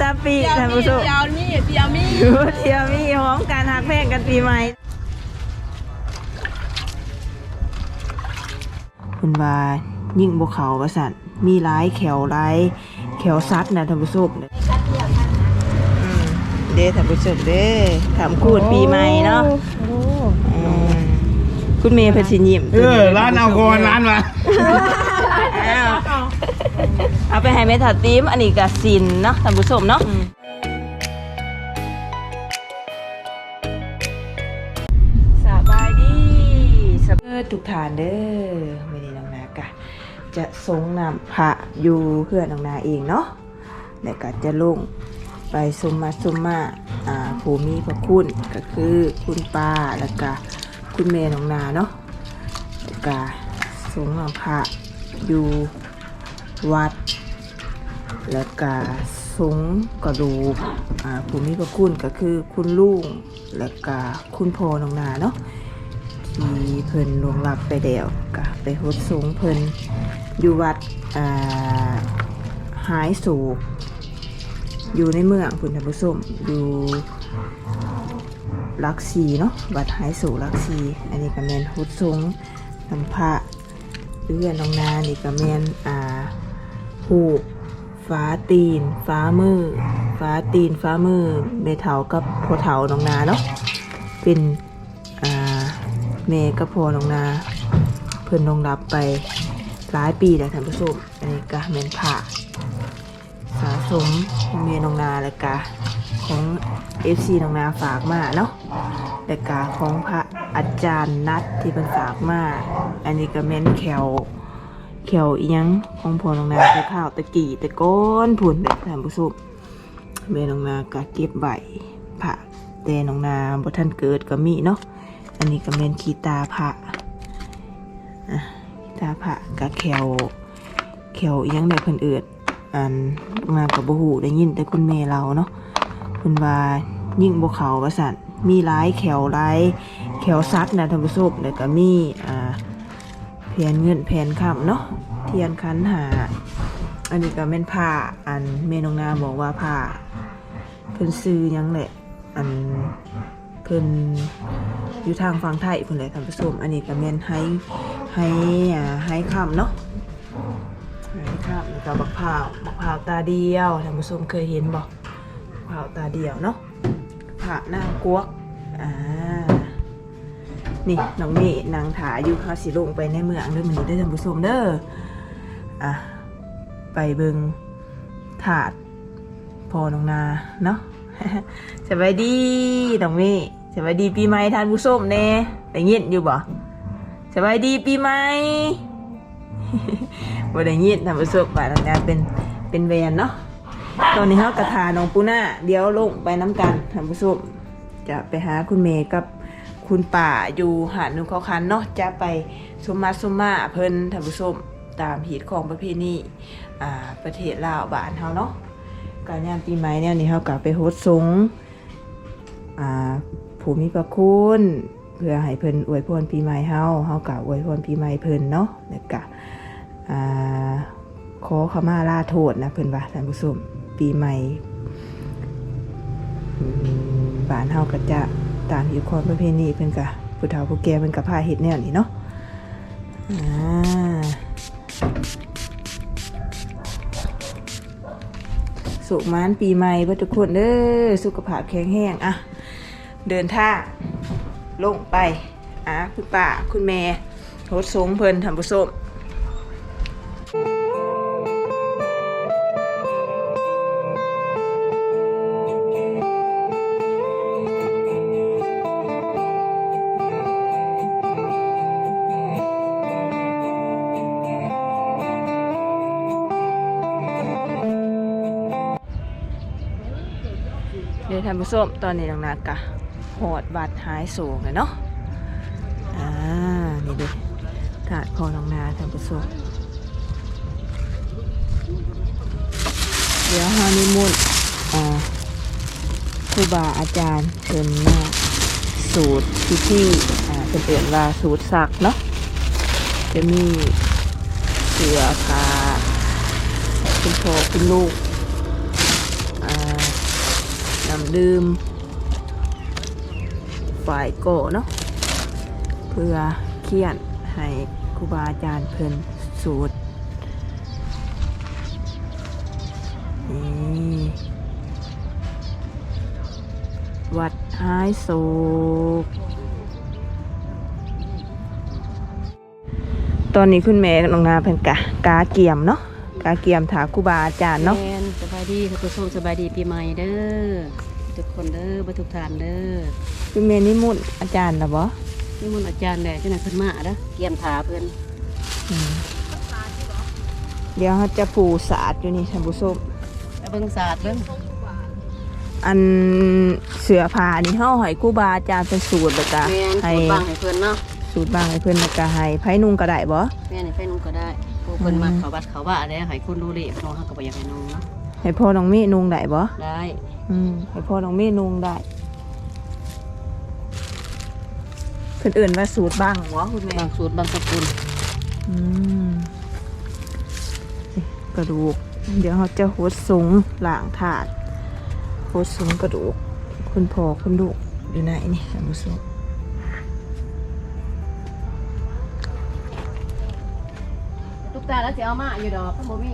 ตาปีท่านผู้ชมเตียวนี่เตียวมี่ดูเที่ยวมีหอมการหักแพงกันปีใหม่คุณว่ายิ่งบวเขาประสันมีร้ายแขวร้ายแขวซัดนะท่านผู้ชมอืมเด้ท่านผู้ชมเด้ถามคูดปีใหม่เนาะอืมคุณเมย์เพชรยิมเออร้านเอาก่อนร้านมาอ้าว เอาไปให้เมทัลตีมอันนี้กับซินเนาะท่านผู้ชมเนาะสบายดีสบายทุกฐานเด้อไม่ได้น้องนากะจะทรงนำพระอยู่เพื่อนน้องนาเองเนาะแล้วก็จะลงไปซุมมาซุมมาอ่าผู้มีพระคุณก็คือคุณป้าแล้วก็คุณแม่น้องนาเนาะแล้วก็ทรงนำพระอยู่ วัด แล้วก็สงกระดูกอ่าผู้มีพระคุณก็คือคุณลุงแล้วก็คุณพ่อน้องนาเนาะที่เพิ่นลวงลับไปแล้วก็ไปฮดสงเพิ่นอยู่วัดอ่าหายสูกอยู่ในเมืองคุณท่านผู้ชมอยู่ลักซีเนาะวัดหายสูลักซีอันนี้ก็แมนฮดสงน้ำพระเพื่อนน้องนานี่ก็แมนอ่า ผูกฟ้าตีนฟ้ามือฟ้าตีนฟ้ามือเมเถากับพอเถาน้องนาเนาะเป็นอ่าเมกับพอน้องนา เพิ่นลงรับไปหลายปีแล้วท่านผู้ชมอันนี้ก็เมนผ่าสะสมเมน้องนาแล้วก็ของเอฟซีน้องนาฝากมาเนาะแล้วก็ของพระอาจารย์นัดที่เป็นฝากมา อันนี้ก็เมนแขว เขียวอีหยังของพอน้องนาไปข้าวตะกี้ตะก้อนผุนเด็กท่านผู้ชมเมน้องนากะเก็บใบผักแต่น้องนาบ่ท่านเกิดก็มีเนาะอันนี้ก็เมนขีตาผักอะขีตาผักกะแขวแขวอีหยังได้เพิ่นเอิดอันน้องนกับบหูได้ยินแต่คุณแม่เราเนาะเพิ่นว่ายิ่งบ่เขาว่าซั่นมีหลายแขวหลายแขวซัดนะท่านผู้ชมแล้วก็มีอ่าแผนเงินแผนคำเนาะ เทียนคันหา อันนี้ก็เป็นผ้าอันเมนองนาบอกว่าผ้าเพิ่นซื้อยังแหละ อันเพิ่นอยู่ทางฝั่งไทยเพิ่นแหละท่านผู้ชมอันนี้ก็แม่นให้ให้อ่าให้คำเนาะให้คำแล้วก็บักพร้าวบักพร้าวตาเดียวท่านผู้ชมเคยเห็นบ่บักพร้าวตาเดียวเนาะผ้าหน้ากวกอ่านี่น้องนี่นางถาอยู่เขาสิลงไปในเมืองเด้อมันนี้ได้อท่านผู้ชมเด้อ อะ ไปเบิงถาดพอน้องนาเนาะสบายดีน้องนี่สบายดีปีใหม่ทานผู้ชมแน่ได้ยินอยู่บ่สบายดีปีใหม่บ่ได้ยินท่านผู้ชมว่าน้องนาเป็นเป็นแวนเนาะตอนนี้เขากระทาน้องปูน่าเดี๋ยวลงไปน้ำกันทานผู้ชมจะไปหาคุณเมย์กับคุณป่าอยู่หาดนุเขาคันเนาะจะไปสมมาสมมาเพิ่นทานผู้ชม ตามหีดของประเพณีอ่าประเทศลาวบ้านเฮาเนาะการงานปีใหม่เนี่ยนี่เฮากลับไปโฮสต์สงอ่าผู้มีพระคุณเพื่อให้เพิ่นอวยพรปีใหม่เฮาเฮากะอวยพรปีใหม่เพิ่นเนาะแล้วก็อ่าขอขมาลาโทษนะเพิ่นว่าท่านผู้ชมปีใหม่บ้านเฮาก็จะตามอยู่ความประเพณีเพิ่นกะผู้เฒ่าผู้แก่เพิ่นกะพาเฮ็ดแนวนี้เนาะอ่า สุขมานปีใหม่เพื่อทุกคนเด้อสุขภาพแข็งแรงอะเดินท่าลงไปอะคุณป้าคุณแม่โทษสงเพลินท่านผู้ชมานผู้ชมตอนนี้น้องนากะหอดบัตรหายสูงเลยเนาะอ่านี่ดิถาดพอน้องนาท่านผู้ชมเดี๋ยวฮานิมุนอ่าครูบาอาจารย์เชิญมาสูตรที่ที่อ่าเป็นเตือนว่าสูตรสักเนาะจะมีเสือผ้าคุณพ่อคุณลูก ดื่มฝ่ายโกเนาะเพื่อเคียนให้ครูบาอาจารย์เพิ่นสูตรนี่วัดห้ายโศกตอนนี้คุณแม่น้องนาเพิ่นกะกาเกียมเนาะกาเกียมถาครูบาอาจารย์เนาะ แมนสบายดีท่านผู้ชมสบายดีปีใหม่เด้อ ทุกคนเด้อบ่ทุกท่านเด้อคุณแม่นิมุ่นต์อาจารย์นะบ่นี่มันต์อาจารย์แหละจังได๋เพิ่นมาเด้อเกียมถาเพิ่นอืมเดี๋ยวเขาจะปูสาดอยู่นี่ท่านผู้ชมไปเบิ่งศาสตร์เบิ่งอันเสือผ้านี่เฮาให้ครูบาอาจารย์เป็นสูตรแล้วก็แม่นให้สูตรบางให้เพิ่นเนาะสูตรบางให้เพิ่นแล้วก็ให้ไผนุ่งก็ได้บ่แม่นให้เพิ่นนุ่งก็ได้ผู้เพิ่นมาเขาวัดเขาว่าได้ให้คุณรู้เลขน้องเฮาก็บ่อยากให้น้องเนาะให้พ่อน้องเมย์นุ่งได้บ่ได้ อืมให้พ่อน้องเมย์นุ่งได้เพิ่นเอื่นว่าสูตรบ้างหัวคุณแม่บางสูตรบางสกุลอืมกระดูก เดี๋ยวเราจะหดสูงหล่างถาดหดสูงกระดูก คุณพ่อคุณลูกอยู่ไหนนี่ท่านผู้ชมทุกตาแล้วสิเอามาอยู่ดอกบ่มี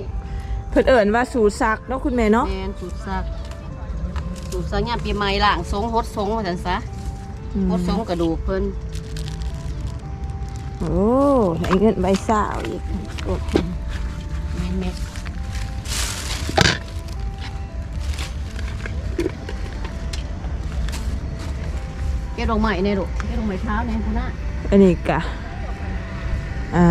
เพิ่นเอิ่นว่าสูตรซักเนาะคุณแม่เนาะ แม่นสูตรซัก สูตรซักยามปีใหม่ล้างสงหดสงว่าซั่นซะอืมหดสงกระดูกเพิ่นโอ้ให้เงินใบสาวอีกโอ้แม่นแม่นเก็บดอกไม้ในลูกเก็บดอกไม้เท้าในพุ่นน่ะอันนี้กะอ่า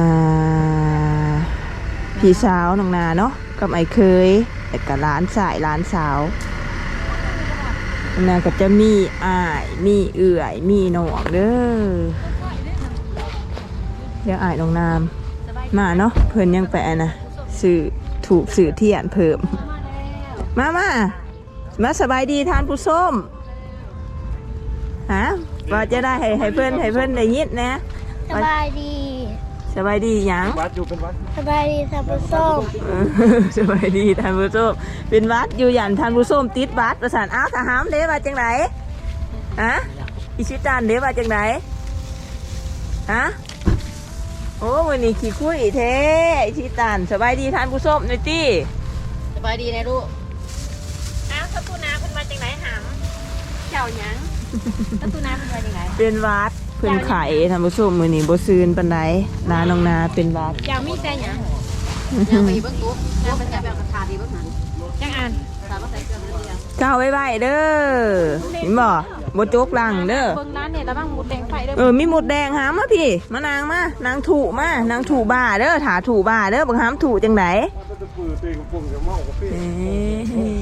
พี่สาวน้องนาเนาะกับไอ้เคยแต่กับร้านสายร้านสาว น้องนาก็จะมีอ้ายมีเอื่อยมีหนองเด้อเดี๋ยวอ้ายน้องนามมาเนาะเพิ่นยังไปอันนะสื่อถูกสื่อเทียนเพิ่ม มามามาสบายดีทานผู้ส้มฮะว่าจะได้ให้ให้เพื่อนให้เพื่อนได้ยินนะสบายดี สบายดีหยังวัดอยู่เป็นวัดสบายดีท่านผู้ชมเออสบายดีทานผู้ส้มเป็นวัดอยู่ยันทานผู้ส้มติดวัดประสานอ้าวทหามเด้ว่าจังไหนฮะอิชิตันเด้ว่าจังไหนฮะโอ้วันนี้ขี้คุยเท่อิชิตันสบายดีทานผู้ส้มหน่อยตี้สบายดีนะลูกอ้าวคุณนาคุณมาจากไหนหามเจ้าหยังแล้วคุณนาคุณมาจากไหนเป็นวัดเพิ่นไข่ทานผู้ส้มมือนี้บ่ซืนปันไดนาน้องนาเป็นวัดเจ้ามีแต่หยังยังไปเบิ่งตุ๊กตุ๊กเป็นแบบกระทาดีเบิ่งหันจังอันตามมาใส่เสื้อเรือเจ้าไว้ไว้เด้อเห็นบ่บ่จกหลังเด้อเบิ่งร้านเนี่ยแล้วบ้างหมูแดงไฟเด้อเออมีหมดแดงหามาพี่มานางมานางถูมานางถูบ่าเด้อถาถูบ่าเด้อบังหามถูจังไดมันจะปืนตีกับปุ่มจะเมากับพี่เอ้ย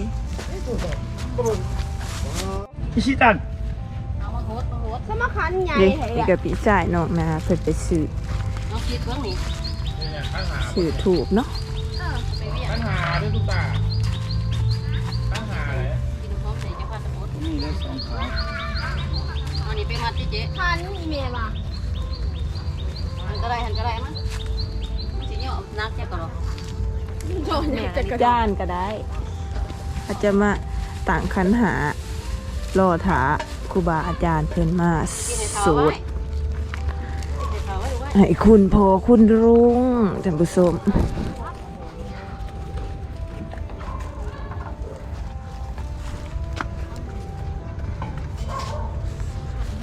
อิชิตัน สมคันใหญ่เด็กเหรนี่อกับพี่ชายน้องนาเพิ่นไปซื้อเอาคิดเบิ่งนี่ซื้อถูกเนาะไปเวียนปัญหาด้วยทุกตาปัญหาอะไรกินพร้อมใส่จะพาตะโหดนี่เลยสองขาอันนี้ไปมัดที่เจ๊คันเมียว่ะหันก็ได้หันก็ได้มั้งมันสิเหนียวนักแค่ก็หรอกโดนเนี่ยจะกระจ้านก็ได้อาจจะมาต่างคันหารอถา ครูบาอาจารย์เพิ่นมากินให้เท้าสูไว้ตรกินให้เท้าไว้ดูไว้ให้คุณพ่อคุณลุงท่านผู้ชม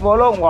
โมลงว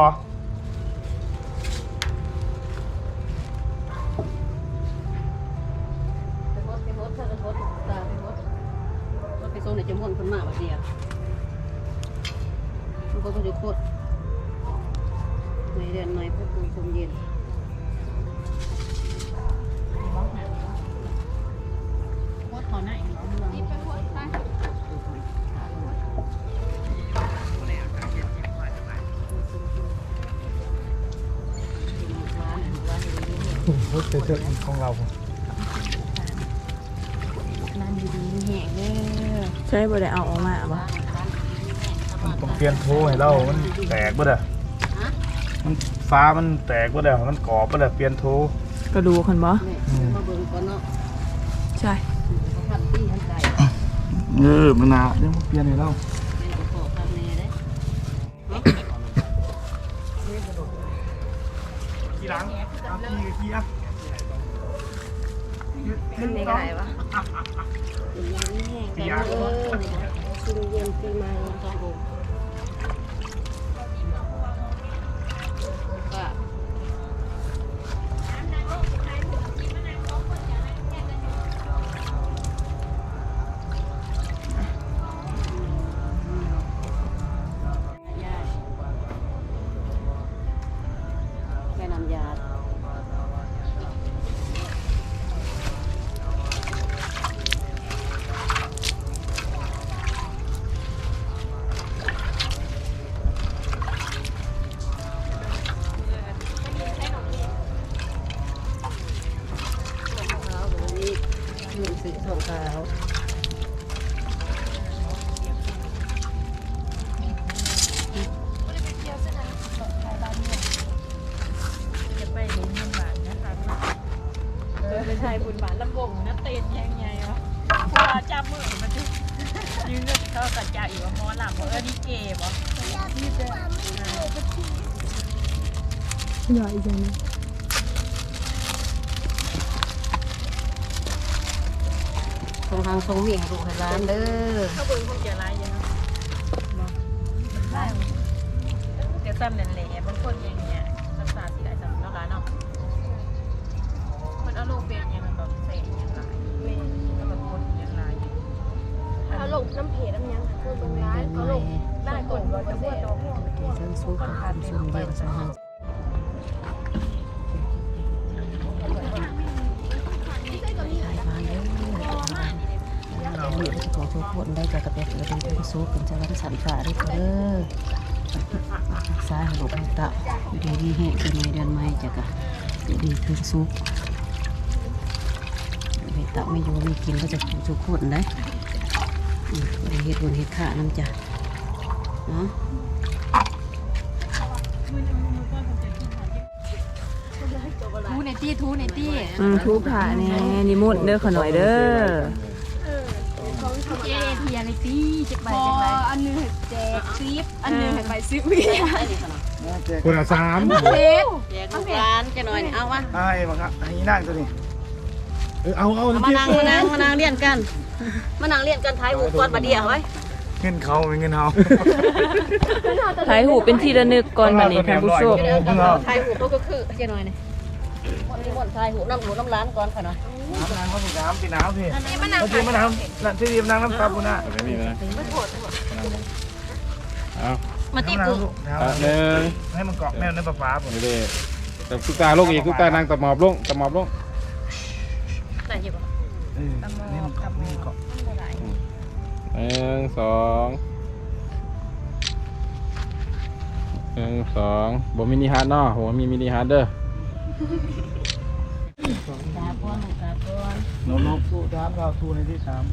ปลี่ยนโทให้เรามันแตกบ่ได้มันฟ้ามันแตกบ่ได้มันกรอบบ่ได้เปลี่ยนโทก็ดูคันบ่ใช่เออมันหนาเดี๋ยวมันเปลี่ยนให้เราขี่หลังขี่ขี่อะมันไม่ได้วะยังไม่แห้งกันเลยกินเย็นปีใหม่ต้อง งทางทรงเมียงลูกให้ร้านเด้อเขาเบิ่งคงจะร้ายอยู่เนาะได้เดี๋ยวซ้ำนั่นแหละบางคนอย่างเงี้ยรักษาสิได้ซ้ำเนาะร้านเนาะมันเอาลงเป็นยังไงแบบเสกยังไงแล้วแบบคนยังไงเอาลงน้ำเพจน้ำยังคือตรงร้านเอาลงได้ก่อนว่าจะพูดตรงเส้นซุปกับความชุ่มเย็นสอง สือเป็นผู้ซุปเป็นจ้าวันสันฝ่าด้วยเด้อรักษาให้ลูกให้ตะอยู่ดีมีเหตุเป็นเดือนใหม่จะกะดีขึ้นซุปให้ตะไม่อยู่ไม่กินก็จะทุกคนได้บ่ได้เฮ็ดบุญเฮ็ดข้าน้ำจ้ะเนาะทูในตี้ทูในตี้ทุกผ่าแน่นิมนต์เด้อขอหน่อยเด้อ เทียในตี้จะไปจะไปอันนึงแจกคลิปอันนึงไปซื้อเบียร์คนละสามเพจแยกลูกร้านจะหน่อยนี่เอามาไอ้บังคับไอ้นั่งตัวนี้เออเอาเอาเอามานั่งมานั่งมานั่งเรียนกัน มานั่งเรียนกันท้ายหูก่อนบัดเดียวไว้เงินเขาเป็นเงินเฮาถ่ายหูปเป็นที่ระนึกก่อนบัดนี้ท่านผู้ชมเดี๋ยวเดี๋ยวท้ายหูก็คือจะหน่อยนี่ วันนี้วันท้ายหูน้ำหูน้ำร้านก่อนค่ะหน่อยน้ำน้ำเขาสีน้ำสีน้ำสินี่มันน้ำสีมันน้ำนั่นที่ดีมันน้ำน้ำตาบุญน่ะไม่มีนะเอามาตีน้ำปูน้ำลูกอะหนึ่งให้มันเกาะแนวในปลาปลาผมนี่เลยแต่ทุกตาลงอีกทุกตานางตะหมอบลงตะหมอบลงใส่ยี่ปะเออนี่มันเกาะนี่มันเกาะหนึ่งสองหนึ่งสองบ่มินิฮาร์ดเนาะผมมีมินิฮาร์ดเด้อ ตาป้อนลูกตาป้อนโน้ตโน้ตสู้น้ำเราสู้ในที่สาม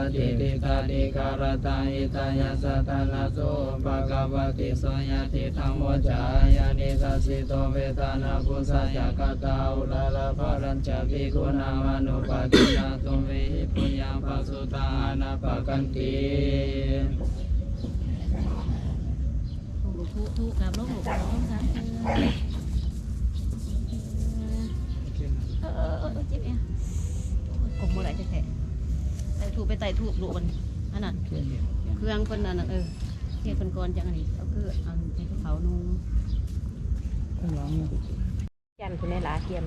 วิสุปฏิปิกาติการตังอิตายาสัตนาโสภะคะวติโสยติธรรมโมจายานิสัสิโตเวทานาปุสายกตาอุลาลาภรัญจวิกุณามนุปตินาตุเวหิปุญญาปัสุตานาปกันติกทุทุกับลูกลูกลูกสามเออเออเออเจ็บเองกบมือไหลแท้ๆ ไต่ถูกไปไต่ถูกลูกมันอันนั้นเครื่องคนนั้นน่ะเออเฮ็ดคนก่อนจังอันนี้ก็คืออันที่เขานุ่งยันคุณในลาเทียม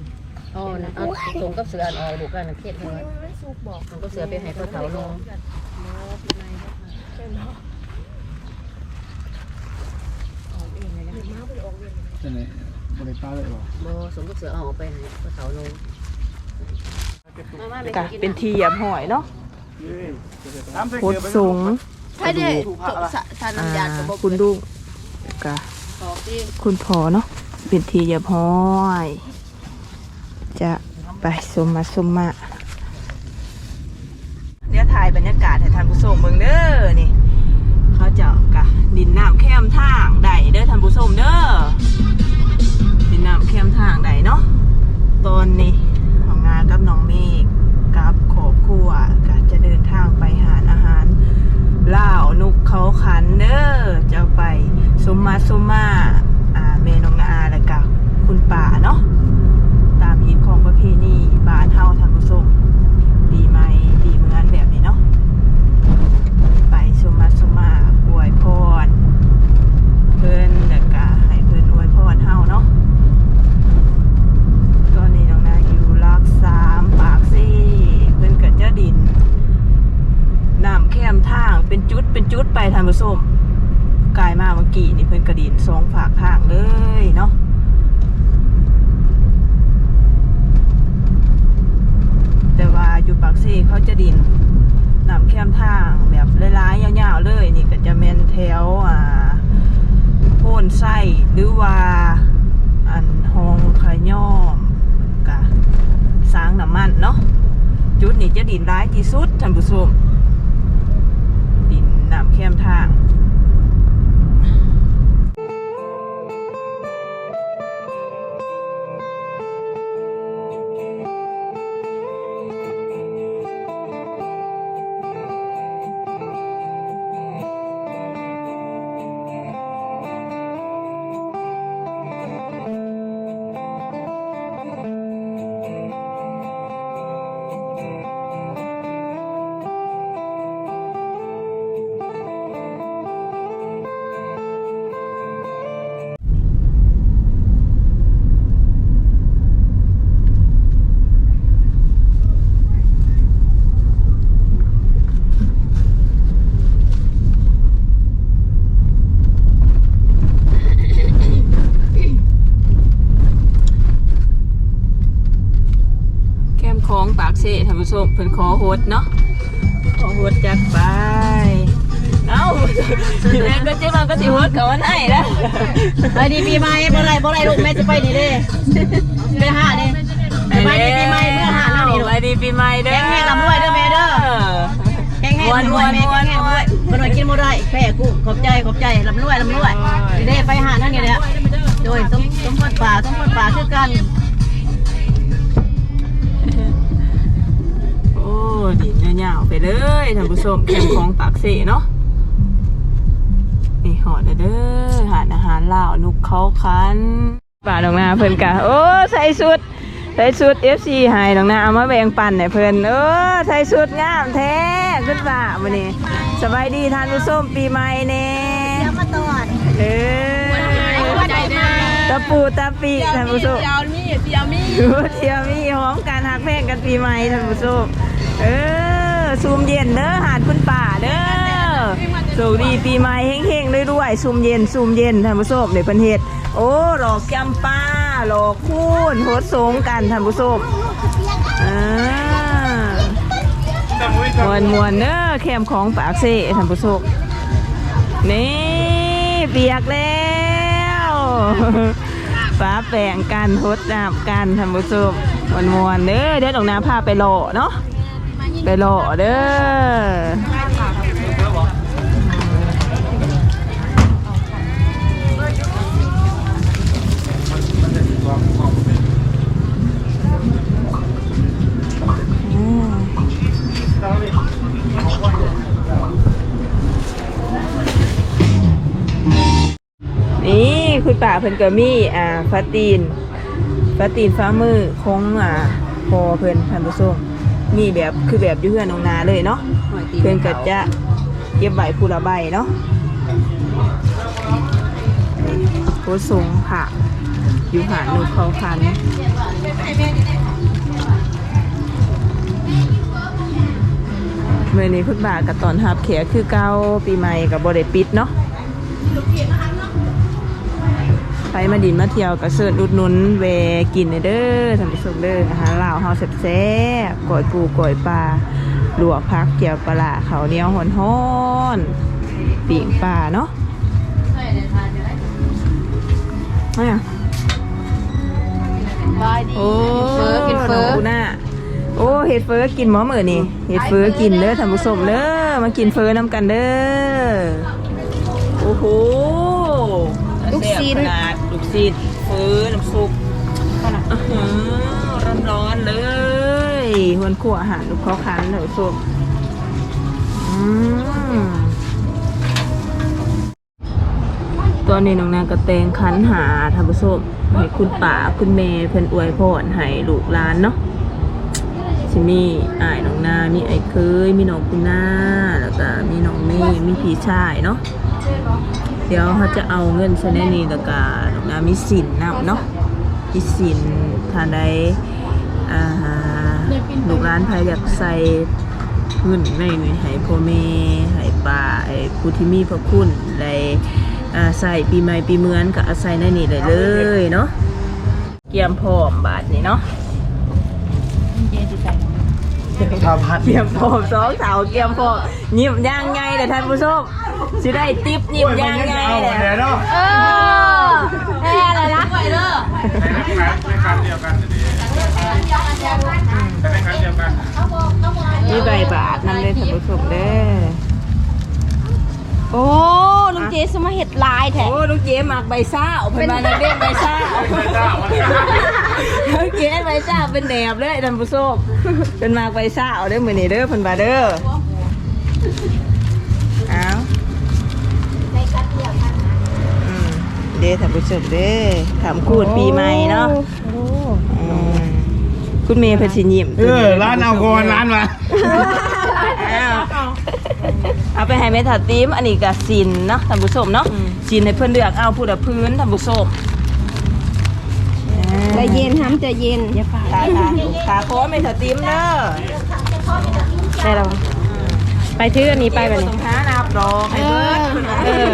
อ๋อนะเอาส่งกับเสืออันออกลูกกันนะเครียดให้ไว้ส่งกับเสือไปให้เขาเขานุ่งจะไหนบริปลาเลยหรอบ่ส่งกับเสือเอาออกไปให้เขาเขานุ่งมามาแม่กะกินเป็นน้ำทียมหอยเนาะน้ำใส่ โคเกลืตอไปสูงใช่ดิสะสารอ่าน้ำยากับคุณลูกกะสองที่คุณพอเนาะเป็นทีเรียบร้อย จะไปสมมาสมมาเดี๋ยวถ่ายบรรยากาศให้ท่านผู้ชมเบิ่งเด้อนี่ เขาเจะกะดินน้ำแคมทางใดเด้อท่านผู้ชมเด้อดินน้ำแคมทางใดเนาะตอนนี้ของงานกับน้องเมฆ ครัวก็จะเดินทางไปหาอาหารล่าวนุกเขาขันเด้อจะไปซุมมาซุมมาอ่าเมนองนาแล้วก็คุณป่าเนาะตามฮิตของประเพณีบ้านเฮาท่านผู้ชมปีใหม่ปีเมือนแบบนี้เนาะ ไปสุมาสุมาอวยพร เพิ่นแล้วก็ให้เพิ่นอวยพรเฮาเนาะตอนนี้น้องนาอยู่รักสามปากซี่เพิ่นก็จะดินน้ำแคมทางเป็นจุดเป็นจุดไป ทานผู้ชมกลายมาเมื่อกี้นี่เพิ่นกระดินสองฝากทางเลยเนาะแต่ว่าอยู่ปากซี่เขาจะดินนำแคมทางแบบหลายๆยาวๆเลย นี่ก็จะเป็นแถวอ่าโพนไส้หรือว่าอันหองขย่อมกะสร้างน้ำมันเนาะจุดนี้จะดินร้ายที่สุดท่านผู้ชม น้ำแคมทาง สท่านผู้ชมเพิ่นขอโฮดเนาะขอโฮดจักไป เอ้าแม่ก็เจ๊มันก็สิโฮดเขาวันให้แล้วไปดีปีใหม่บ่ไรบ่ไรลูกแม่จะไปนี่เด้ไปหานี่ไปดีปีใหม่เมื่อหาหน้านี่ลูกไปดีปีใหม่เด้อแข็งแรงร่ำรวยเด้อแม่เด้อแห้งแห้งรวยแม่แห้งแห้งรวยบ่ได้กินบ่ได้แพ้กูขอบใจขอบใจร่ำรวยร่ำรวยนี่เด้ไปหานั่นนี่แหละโดยสมสมพรป่าสมพรป่าคือกัน ยาวไปเลยท่านผู้ชมแคมของปากเสเนาะนี่หอดเด้อหาอาหารลาวนุกเขาคันป่าดอกนาเพิ่นกะโอ้ใส่สุดใส่สุด FC ให้ดอกนาเอามาแบ่งปันให้เพิ่นเออใส่สุดงามแท้ขึ้นป่ามื้อนี้สบายดีท่านผู้ชมปีใหม่แน่แล้วมาตอดเออตะปูตะปีท่านผู้ชมเจียวนี่เจียวนี่เทียวมีหอมการหักแพงกันปีใหม่ท่านผู้ชมเออ ซูมเย็นเด้อหาดคุณป่าเด้อสูดีปีใหม่เฮงๆด้วยๆซูมเย็นซูมเย็นท่านผู้ชมในประเทศโอ้หลอกจำป้าหลอกคูนโหดสงกันท่านผู้ชมอ่ามวนมวนเด้อแคมของปากเซ่ท่านผู้ชมนี่เปียกแล้วฟ้าแปลงกันโหดน้ำกันท่านผู้ชมมวนมวนเด้อเดี๋ยวดอกน้ำพาไปโลเนาะ ไปโลเด้อนี่คุณป่าเพิ่นก็มีอ่าฟาตีนฟาตีนฟ้ามือคงอ่าพอเพิ่นท่านผู้ชม มีแบบคือแบบอยู่เฮือนน้องนาเลยเนาะเพิ่นก็จะเก็บใบผู้ละใบเนาะโคสูงค่ะ อยู่หาดนุกเขาคันเมื่อนี้คุณป่ากับตอนหับแขกคือเก้าปีใหม่กับบ่ได้ปิดเนาะ ไปมาดินมาเที่ยวกระเซิร์อุดหนุนเวกินเด้อท่านผู้ชมเด้ออาหารลาวเฮาแซ่บๆก่อยปูก่อยปลาลวกพักเจียวปลาร้าเขาวเหนียวหอนห้อนๆปีกปลาเนาะไม่อะบายดีโอ้เฟอกินเฟอน้งกูน่าโอ้เห็ดเฟอกินหมอเหมือนี่เห็ดเฟอกินเด้อท่านผู้ชมเด้อมากินเฟอน้ำกันเด้อโอ้โห ลูกชิ้นขนาดลูกชิ้นเฟอน้ำซุปอื้อหือร้อนๆเลยหวนขั่วอาหารลูกเขาคันเถอะซุปอืมตอนนี้น้องนางกระเตงคันหาท่านผู้ชมให้คุณป่าคุณเมย์เพิ่นอวยพรให้ลูกหลานเนาะสิมีอ้ายน้องนามีไอ้เคยมีน้องคุณนาแล้วก็มีน้องเมย์มีพี่ชายเนาะ เดี๋ยวเขาจะเอาเงินใช้ในนี้แล้วก็น้องนามีสินนำเนาะมีสินทานใดอ่าลูกร้านไผอยากใส่เงินในนี้ให้พ่อแม่ให้ป้าไอ้ผู้ที่มีพระคุณได้อ่าใส่ปีใหม่ปีเหมือนก็เอาใส่ในนี้ได้เลยเนาะเกียมพร้อมบาทนี้เนาะข้าวผัดเกียมพร้อมสองสาวเกียมพร้อมยิ้มย่างไงเลยท่านผู้ชม สิได้ติ๊บยิ้มย่างไงเอาเลเดี๋ยวยเนาะเออแพ้อะไรนะในคันเดียวกันในคันเดียวกันมีใบบาทนำเลยท่านผู้ชมเด้อโอ้ลุงเจสมาเห็ดลายแท้โอ้ลูกเจ๊หมักใบซ่าเอาเพิ่นมาเรียกใบซ่าลูกเจ๊ใบซ่าเป็นแหนบเลยท่านผู้ชมเป็นหมากใบซ่าเอาเด้อมื้อนี้เด้อเพิ่นว่าเด้อเอาอืม เด้อท่านผู้ชมเด้อถามคูดปีใหม่เนาะอืมคุณเมย์เพิ่นสิยิ้มเออร้านเอาก่อนร้านมาเอาเอาไปให้แม่ถัดตีมอันนี้ก็สินเนาะท่านผู้ชมเนาะสินให้เพิ่นเลือกเอาผู้ละพื้นท่านผู้ชมใจเย็นทำใจเย็นขาขาขาโค้งแม่ถัดตีมเด้อได้แล้วไปถืออันนี้ไปแบบตรนี้งท้านับดอกให้เบิดเออ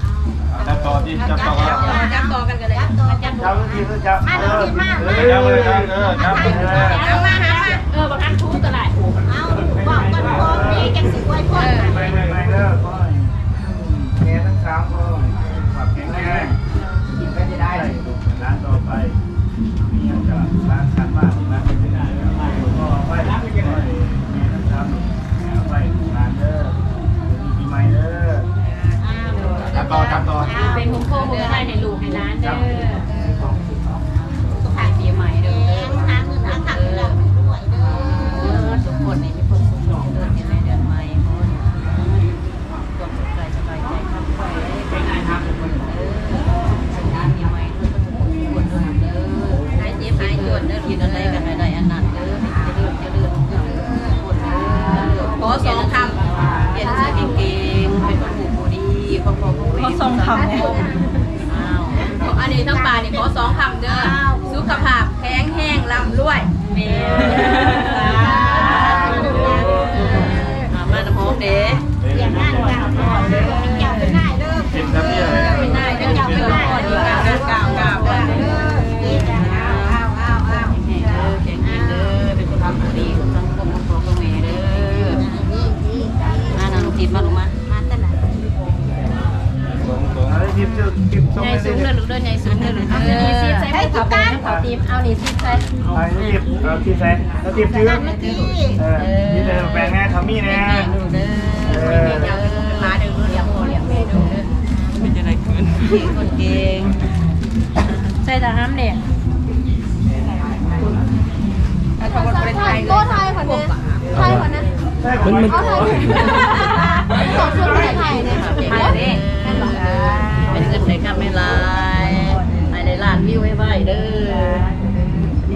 จับต่อที่จับต่อกันจับต่อกันกันเลยจับต่อจับทีคือจับมาทีมาจับเลยครับเออจับเลยเอามาหามาเออบางอันทูตลาดเอาบอกกันพอมีกันสิไว้พ่อไม่ไม่ไม่เด้อพ่อแกทั้งสามคน เป็นโฮมโปรโฮมไทยให้ลูกให้ร้านเด้อ ใหญ่ไปสูงเด้เด้อลูกเด้อใหญ่สูงเด้อลูกเด้อซีใส่ให้เขาเป็นเขาตีมเอานี่ซีใส่ไอ้ทิปเอาทิปใส่แล้วทิปชื่อเออนี่เลยแปลงแน่ทำมี่แน่เด้อเออมาเด้อเลี้ยงพ่อเลี้ยงแม่เด้อเป็นจะได้คืนคนเก่งใส่ทหารเด็กไทยก็ไทยก่อนนะไทยก่อนนะมันมันเอาไทยสองชุดไทยเนี่ยไปเด้เป็นเงินในกำไม่ลายไปในร้านวิวให้ไหวเด้อ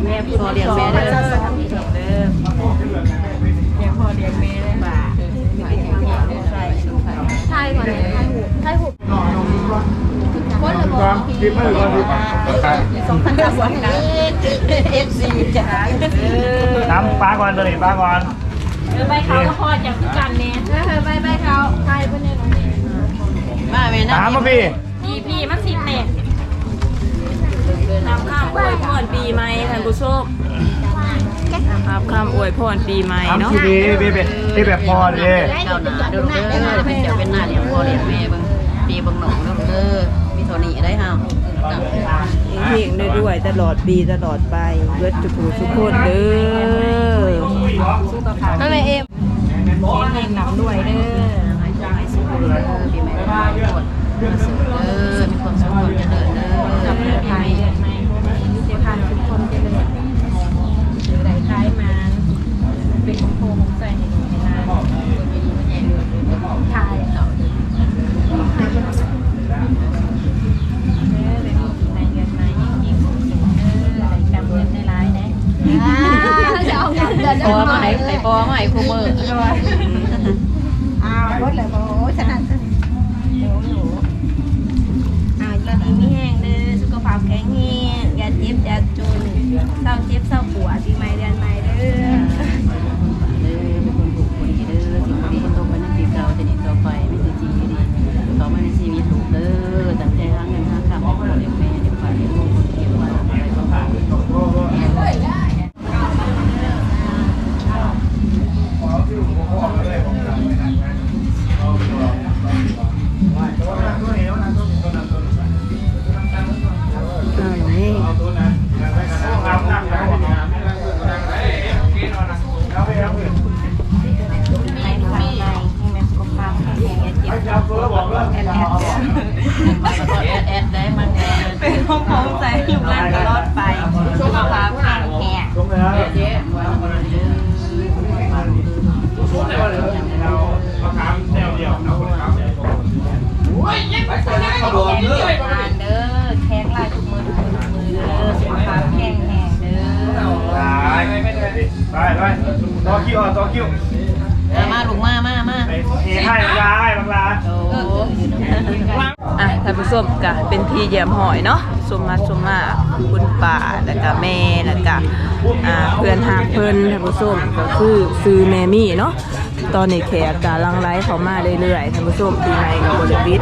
แม่พ่อเลี้ยงแม่เด้อเด้อเลี้ยงพ่อเลี้ยงแม่เลยบ่าไทยก่อนนะไทยหูไทยหูเคนละบก่ออกนดิบมือก่อนดิบสองพันสามร้อยนะเอฟซีจ้าน้ำปลาก่อนตัวนี้ปลาก่อนเออใบเขาก็พอจากคือกันเนี่ยเออไปไปเขาใครเพื่อนเนี่ยน้องเมย์มาแม่นะตามมาพี่ พีพีมันสิบเนี่ยนำข้ามอวยพรปีใหม่ท่านผู้ชมนะครับข้ามอวยพรปีใหม่ทำเนาะทีดีพี่แบบพี่แบบพอเลยเจ้าหนาเด้อเด้อเป็นเจ้าเป็นหน้าเลี้ยงพ่อเลี้ยงแม่เบิ่งปีเบิ่งหนองเด้อเด้อมีเท่านี้ได้ห้าวเพลงได้ด้วยตลอดปีตลอดไปเบิดจุกูทุกคนเด้อนั่นเลยเอ็มเพลงนำด้วยเด้อให้เจ้าให้สุขเด้อปีใหม่ทุ มาสุขเด้อมีความสุขความเจริญเด้อกับปีเดือนใหไทยเดือนใหม่มีเจ้าพันทุกคนเจริญหรือใดคล้ายมาเป็นของโพของใส่ในดวงในลานายเนาะเด้อเป็นปีใหม่เดือนใหม่ยิ่งๆสุขๆเด้อได้กำเงินได้หลายเด้จะเอาเงินเดือนพอมาให้พอมาให้คู่มืออ้าวรถเลยโอ้ฉนัน เศร้าเจ็บเศร้าปวดปีใหม่ มก็เป็นทีเยี่ยมหอยเนาะสมมาสมมาคุณป่าแล้วก็แม่แล้วก็เพื่อนหางเพิ่นท่านผู้ชมก็คือซื้อแมมี่เนาะตอนนี้แขกกาลังไลฟ์เขามาเรื่อยๆท่านผู้ชมปีใหม่กับบริบิท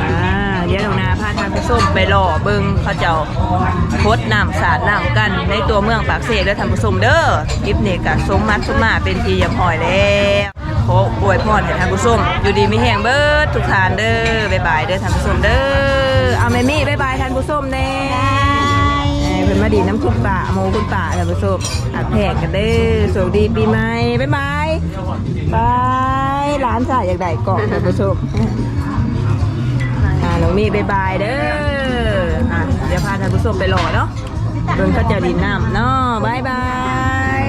อ่าเดี๋ยวหนูนาพาท่านผู้ชมไปหล่อเบิงเขาเจ้าพดน้ำสาดน้ำกันในตัวเมืองปากเสกเด้อท่านผู้ชมเด้อคลิปนี้ก็สมมัดสมมาเป็นทีเยี่ยมหอยแล้ว ขออวยพรให้ท่านผู้ชมอยู่ดีมีแห่งเบิดทุกทานเด้อบ๊ายบายเด้อท่านผู้ชมเด้อเอาแม่มี่บ๊ายบายท่านผู้ชมเด้เอ้ยเพิ่นมาดีน้ำคุณป่าโมคุณป่าท่านผู้ชมอัดแพกกันเด้อสวัสดีปีใหม่บ๊ายบายบายร้านจ่ายอยากได้กล่องท่านผู้ชมอ่าน้องมี่บ๊ายบายเด้ออะเดี๋ยวพาท่านผู้ชมไปรอเนาะเบิ่งเขาเจะดินน้ำเนาะบ๊ายบาย